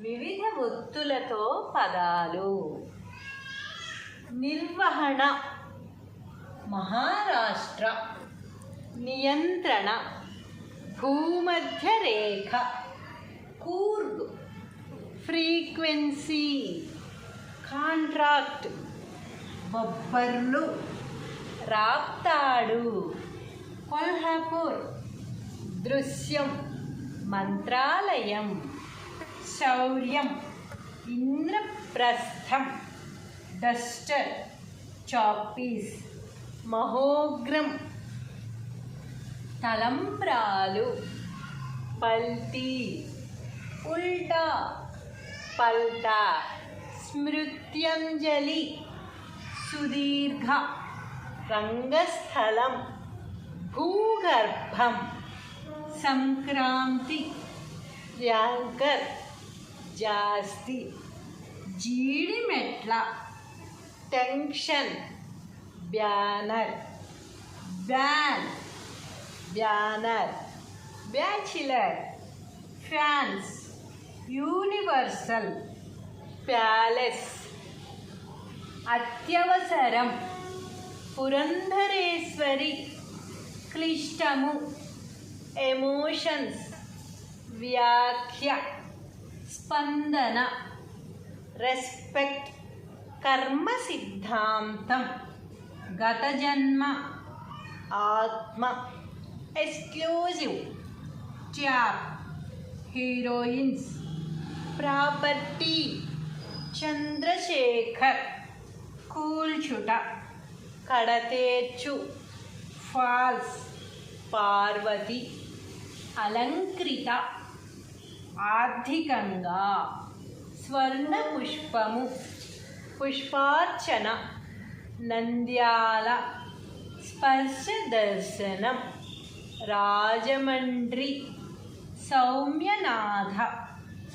వివిధ ఒత్తులతో పదాలు. నిర్వహణ మహారాష్ట్ర. నియంత్రణ భూమధ్య రేఖ కూర్గ్ ఫ్రీక్వెన్సీ. కాంట్రాక్ట్ బొబ్బర్లు. రాప్తాడు కొల్హాపూర్. దృశ్యం మంత్రాలయం. శౌర్యం ఇంద్రప్రస్థం డస్టర్ చాపీస్ మహోగ్రం తలంబ్రాలు పల్టీ ఉల్టా పల్టా స్మృత్యంజలి సుదీర్ఘ రంగస్థలం భూగర్భం సంక్రాంతి యాంకర్ జాస్తి Jeedimetla tension banner ban banner bachelor fans universal palace అత్యవసరం పురంధరేశ్వరి క్లిష్టము ఎమోషన్స్ వ్యాఖ్య स्पंदन रेस्पेक्ट कर्म सिद्धांत गतजन्म आत्म एक्सक्लूसिव चार हीरोइंस प्रॉपर्टी चंद्रशेखर कूलचुट कड़तेचु फॉल्स पार्वती अलंकृता ఆర్థికంగా స్వర్ణ పుష్పము పుష్పార్చన నంద్యాల స్పర్శ దర్శనం రాజమండ్రి సౌమ్యనాథ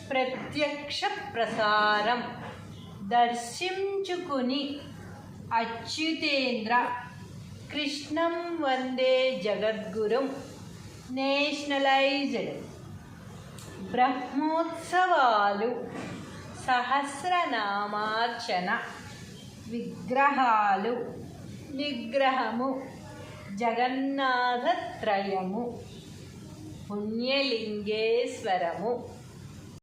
ప్రత్యక్ష ప్రసారం దర్శించుకుని అచ్యుతేంద్ర కృష్ణం వందే జగద్గురుం నేషనలైజ్డ్ బ్రహ్మోత్సవాలు సహస్రనామార్చన విగ్రహాలు నిగ్రహము జగన్నాథత్రయము పుణ్యలింగేశ్వరము